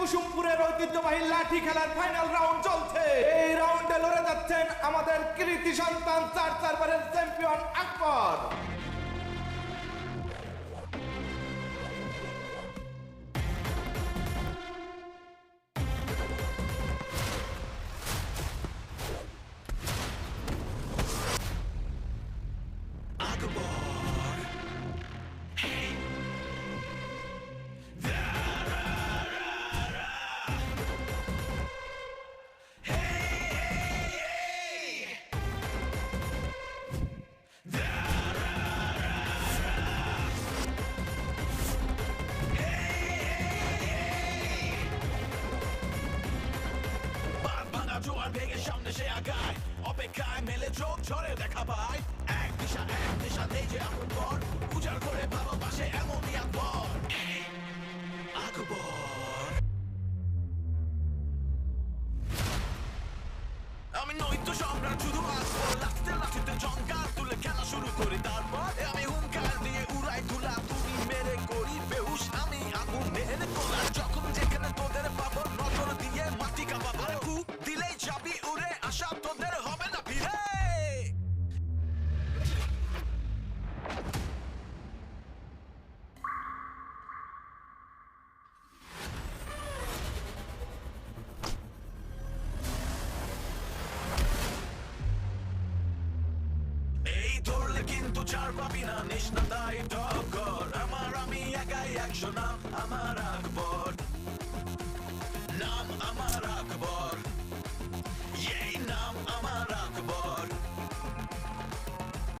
কুসুমপুরের ঐতিহ্যবাহী লাঠি খেলার ফাইনাল রাউন্ড চলছে। এই রাউন্ডে লড়ে যাচ্ছেন আমাদের কৃতি সন্তান চার চারবারের চ্যাম্পিয়ন আকবর। বাঁধ সে অপেক্ষায় মেলে চোখ ঝরে দেখা পায়। এক দিশা, এক যে আপন পর উজাড় করে ভালোবাসে এমনই আকবর আকবর আমি নই সম্রাট, শুধু আসব লাখতে লাখতে জঙ্কার ধরলে কিন্তু চার পাবি না নিস না তাই টক্কর আমার আমি একাই একশো নাম আমার আকবর।